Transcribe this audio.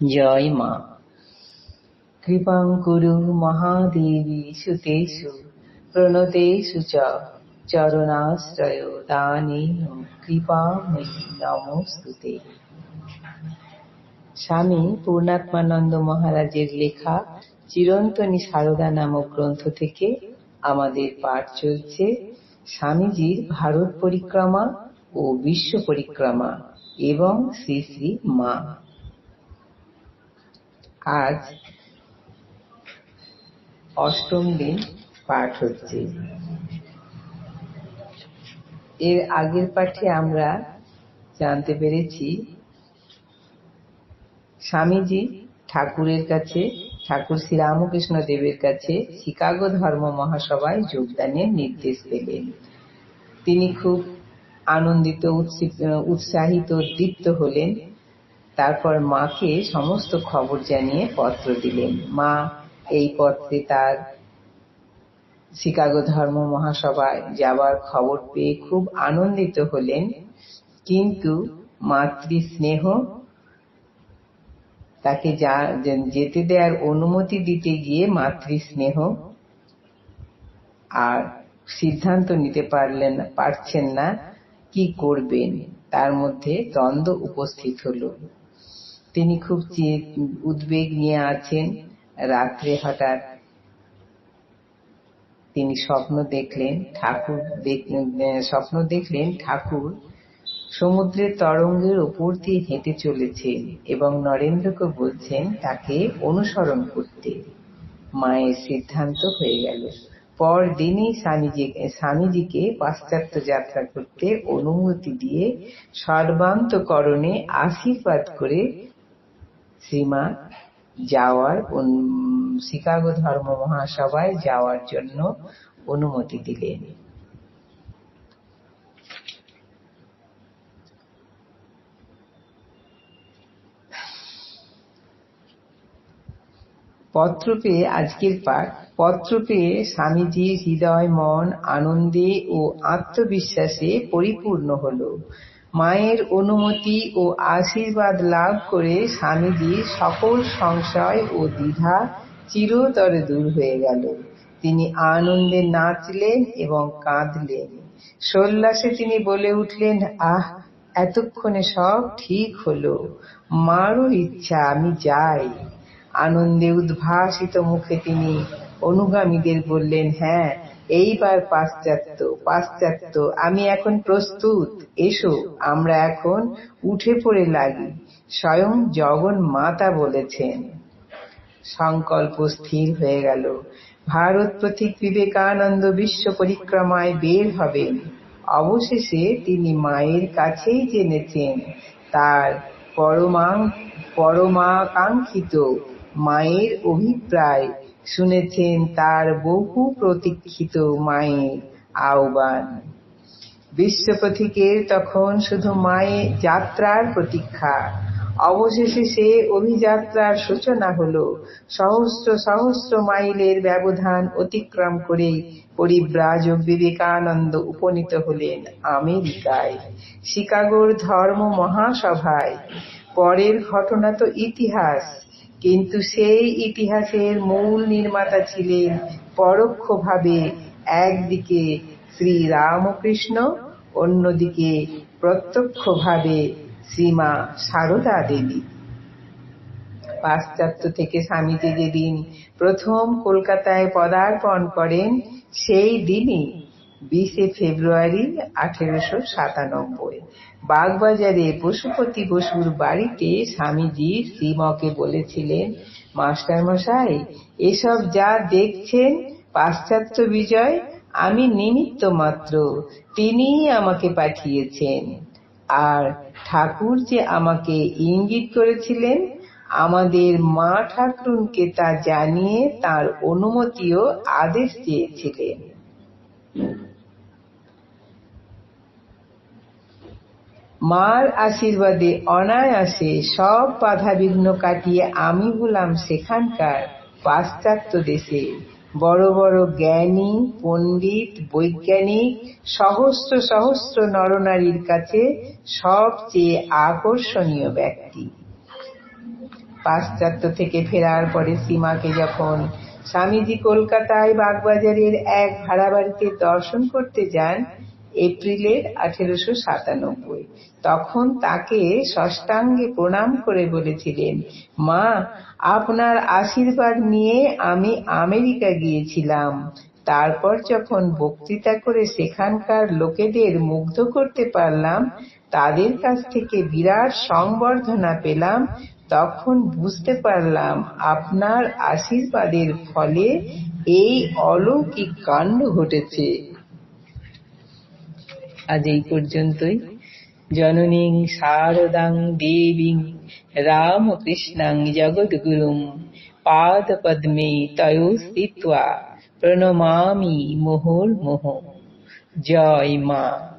জয় মা। কৃপাং কুরু মহাদেবী সুতেষু, প্রণতেষু চ, চরণাশ্রয় দানেন কৃপাময়ী নমস্তুতে। স্বামী পূর্ণাত্মানন্দ মহারাজের লেখা চিরন্তনী সারদা নামক গ্রন্থ থেকে আমাদের পাঠ চলছে স্বামীজির ভারত পরিক্রমা ও বিশ্ব পরিক্রমা এবং শ্রী শ্রী মা। আজ অষ্টম দিন পাঠ হচ্ছে। এর আগের পাঠে আমরা জানতে পেরেছি, স্বামীজি ঠাকুরের কাছে, ঠাকুর শ্রীরামকৃষ্ণ দেবের কাছে শিকাগো ধর্ম মহাসভায় যোগদানের নির্দেশ পেলেন তিনি খুব আনন্দিত উৎসাহিত, দীপ্ত হলেন। তারপর মাকে সমস্ত খবর জানিয়ে পত্র দিলেন। মা এই পত্রে তার শিকাগো ধর্ম মহাসভায় যাবার খবর পেয়ে খুব আনন্দিত হলেন। কিন্তু মাতৃ স্নেহ তাকে যা, যেতে দেওয়ার অনুমতি দিতে গিয়ে মাতৃ স্নেহ আর সিদ্ধান্ত নিতে পারলেন পারছেন না, কি করবেন? তার মধ্যে দ্বন্দ্ব উপস্থিত হলো। তিনি খুব উদ্বেগ নিয়ে আছেন। রাত্রে হঠাৎ তিনি স্বপ্ন দেখলেন ঠাকুর স্বপ্ন দেখলেন ঠাকুর সমুদ্রের তরঙ্গের ওপর দিয়ে হেঁটে চলেছেন এবং নরেন্দ্রকে বলছেন তাকে অনুসরণ করতে। মায়ের সিদ্ধান্ত হয়ে গেল। পরদিনই স্বামীজি, স্বামীজিকে পাশ্চাত্য যাত্রা করতে অনুমতি দিয়ে সর্বান্তকরণে আশীর্বাদ করে শ্রীমা যাওয়ার শিকাগো ধর্ম মহাসভায় যাওয়ার জন্য অনুমতি দিলেন। পত্র পেয়ে, আজকের পাঠ, পত্র পেয়ে স্বামীজির হৃদয়, মন, আনন্দে ও আত্মবিশ্বাসে পরিপূর্ণ হল। মায়ের অনুমতি ও আশীর্বাদ লাভ করে স্বামীজির সকল সংশয় ও দ্বিধা চিরতরে দূর হয়ে গেল। তিনি আনন্দে নাচলেন এবং কাঁদলেন। সোল্লাসে তিনি বলে উঠলেন, আহ, এতক্ষণে সব ঠিক হলো। মারও ইচ্ছা, আমি যাই। আনন্দে উদ্ভাসিত মুখে তিনি অনুগামীদের বললেন হ্যাঁ এইবার পাশ্চাত্য পাশ্চাত্য, আমি এখন প্রস্তুত। এসো, আমরা এখন উঠে পড়ে লাগি। স্বয়ং জগন মাতা বলেছেন। সংকল্প স্থির হয়ে গেল। ভারত প্রতীক বিবেকানন্দ বিশ্ব পরিক্রমায় বের হবেন। অবশেষে তিনি মায়ের কাছেই জেনেছেন। তার পরমা, পরমাকাঙ্ক্ষিত মায়ের অভিপ্রায় শুনেছেন তার বহু প্রতীক্ষিত মায়ের আহ্বান। বিশ্বপথিকের তখন শুধু মায়ের যাত্রার প্রতীক্ষা। অবশেষে সে অভিযাত্রার সূচনা হল। সহস্র সহস্র মাইলের ব্যবধান অতিক্রম করে পরিব্রাজক বিবেকানন্দ উপনীত হলেন আমেরিকায়, শিকাগোর ধর্ম মহাসভায়। পরের ঘটনা তো ইতিহাস। কিন্তু সেই ইতিহাসের মূল নির্মাতা ছিলেন পরোক্ষভাবে একদিকে শ্রী রামকৃষ্ণ, অন্যদিকে প্রত্যক্ষভাবে শ্রীমা সারদা দেবী। পাশ্চাত্য থেকে স্বামীজি যেদিন প্রথম কলকাতায় পদার্পণ করেন, সেই দিনই বিশে ফেব্রুয়ারি আঠেরোশো সাতানব্বই। বাগবাজারে পশুপতি বসুর বাড়িতে স্বামীজি শ্রীমকে বলেছিলেন মাস্টার মশাই এসব যা দেখছেন, পাশ্চাত্য বিজয়, আমি নিমিত্ত মাত্র। তিনিই আমাকে পাঠিয়েছেন। আর ঠাকুর যে আমাকে ইঙ্গিত করেছিলেন, আমাদের মা ঠাকুরকে তা জানিয়ে তার অনুমতিও আদেশ দিয়েছিলেন। মার আশীর্বাদে অনায়াসে সব বাধা বিঘ্ন কাটিয়ে আমি হলাম সেখানকার পাশ্চাত্য দেশে। বড় বড় জ্ঞানী, পণ্ডিত, বৈজ্ঞানিক, সহস্র সহস্র নরনারীর কাছে সবচেয়ে আকর্ষণীয় ব্যক্তি। পাশ্চাত্য থেকে ফেরার পরে সীমাকে যখন স্বামীজি কলকাতায় বাগবাজারের এক ভাড়া বাড়িতে দর্শন করতে যান এপ্রিলের আঠেরোশো সাতানব্বই। তখন তাকে ষষ্ঠাঙ্গে প্রণাম করে বলেছিলেন, মা, আপনার আশীর্বাদ নিয়ে আমি আমেরিকা গিয়েছিলাম। তারপর যখন বক্তৃতা করে সেখানকার লোকেদের মুগ্ধ করতে পারলাম, তাদের কাছ থেকে বিরাট সংবর্ধনা পেলাম, তখন বুঝতে পারলাম আপনার আশীর্বাদের ফলে এই অলৌকিক কাণ্ড ঘটেছে। আজ এই পর্যন্তই। জননীং শারদাং দেবীং রামকৃষ্ণাং জগদ্গুরুম পাদপদ্মে তয়ো স্থিত্বা প্রণমামি মুহুর্মুহু। জয় মা।